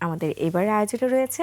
আমাদের এবার আয়োজনে রয়েছে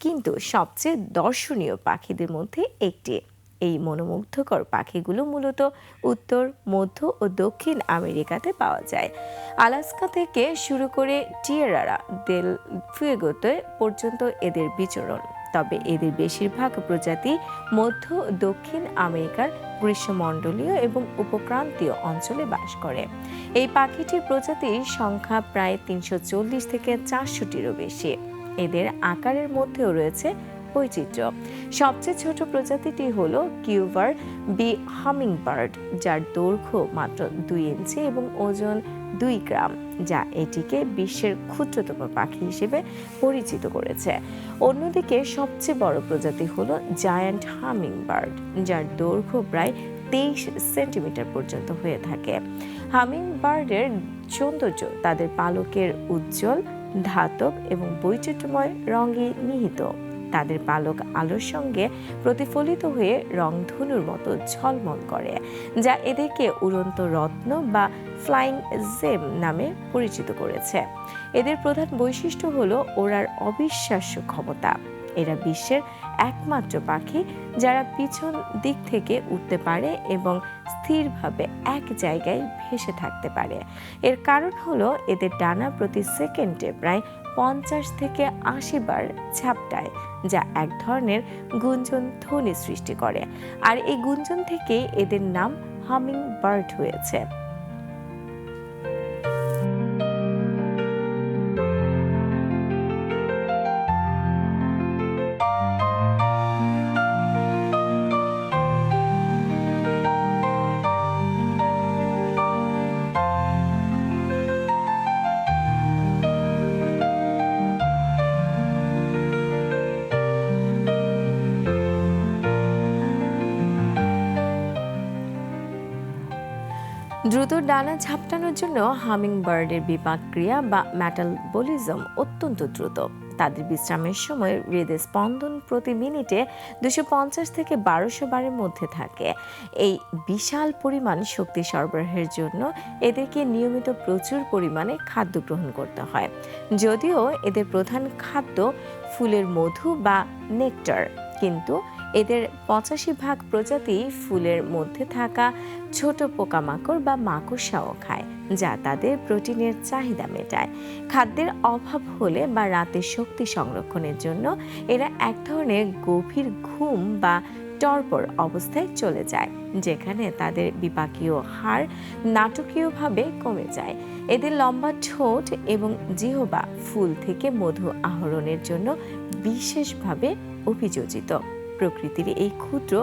কিন্তু সবচেয়ে দর্শনীয় পাখিদের মধ্যে একটি। এই মনোমুগ্ধকর পাখিগুলো মূলত উত্তর, মধ্য ও দক্ষিণ আমেরিকাতে পাওয়া যায়। আলাস্কা থেকে শুরু করে টিয়েরারা দেল ফুয়েগোতে পর্যন্ত এদের বিচরণ। তবে এদের বেশিরভাগ প্রজাতি মধ্য ও দক্ষিণ আমেরিকার গ্রীষ্মমণ্ডলীয় এবং উপক্রান্তীয় অঞ্চলে বাস করে। এই পাখিটির প্রজাতির সংখ্যা প্রায় তিনশো চল্লিশ থেকে চারশোটিরও বেশি। এদের আকারের মধ্যেও রয়েছে বৈচিত্র্য। সবচেয়ে ছোট প্রজাতিটি হল কিউবার বি হামিং বার্ড যার দৈর্ঘ্য মাত্র দুই ইঞ্চি এবং ওজন দুই গ্রাম, যা এটিকে বিশ্বের ক্ষুদ্রতম পাখি হিসেবে পরিচিত করেছে। অন্যদিকে সবচেয়ে বড় প্রজাতি হল জায়ান্ট হামিং বার্ড যার দৈর্ঘ্য প্রায় তেইশ সেন্টিমিটার পর্যন্ত হয়ে থাকে। হামিং বার্ডের সৌন্দর্য তাদের পালকের উজ্জ্বল ধাতব এবং বৈচিত্র্যময় রঙে নিহিত। তাদের পালক আলোর সঙ্গে প্রতিফলিত হয়ে রংধনুর মতো ঝলমল করে, যা এদেরকে উড়ন্ত রত্ন বা ফ্লাইং জেম নামে পরিচিত করেছে। এদের প্রধান বৈশিষ্ট্য হলো ওরার অবিশ্বাস্য ক্ষমতা। এরা বিশ্বের একমাত্র পাখি যারা পিছন দিক থেকে উঠতে পারে এবং স্থিরভাবে এক জায়গায় ভেসে থাকতে পারে। এর কারণ হলো এদের ডানা প্রতি সেকেন্ডে প্রায় পঞ্চাশ থেকে আশি বার ঝাপটায় যা এক ধরনের গুঞ্জন ধ্বনি সৃষ্টি করে। আর এই গুঞ্জন থেকে এদের নাম হামিং বার্ড হয়েছে। দ্রুত ডানা ঝাপটানোর জন্য হামিং বার্ডের বিপাক ক্রিয়া বা ম্যাটালবলিজম অত্যন্ত দ্রুত। তাদের বিশ্রামের সময় হৃদয় স্পন্দন প্রতি মিনিটে দুশো পঞ্চাশ থেকে বারোশো বারের মধ্যে থাকে। এই বিশাল পরিমাণ শক্তি সরবরাহের জন্য এদেরকে নিয়মিত প্রচুর পরিমাণে খাদ্য গ্রহণ করতে হয়। যদিও এদের প্রধান খাদ্য ফুলের মধু বা নেকটার। কিন্তু এদের পঁচাশি ভাগ প্রজাতি ফুলের মধ্যে থাকা ছোট পোকামাকড় বা মাকড়সাও খায়, যা তাদের প্রোটিনের চাহিদা মেটায়। খাদ্যের অভাব হলে বা রাতে শক্তি সংরক্ষণের জন্য এরা এক ধরনের গভীর ঘুম বা টর্পর অবস্থায় চলে যায়, যেখানে তাদের বিপাকীয় হার নাটকীয়ভাবে কমে যায়। এদের লম্বা ঠোঁট এবং জিহবা ফুল থেকে মধু আহরণের জন্য বিশেষভাবে অভিযোজিত। প্রকৃতির এই ক্ষুদ্র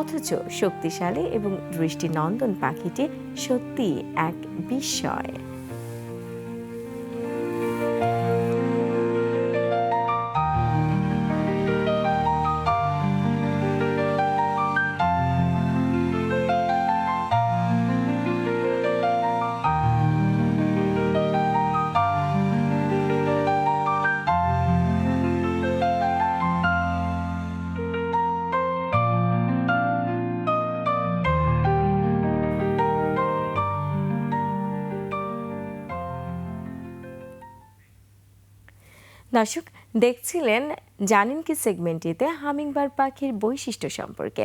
অথচ শক্তিশালী এবং দৃষ্টিনন্দন পাখিটি সত্যি এক বিস্ময়। দর্শক দেখছিলেন জানেন কি সেগমেন্টটিতে হামিংবার পাখির বৈশিষ্ট্য সম্পর্কে।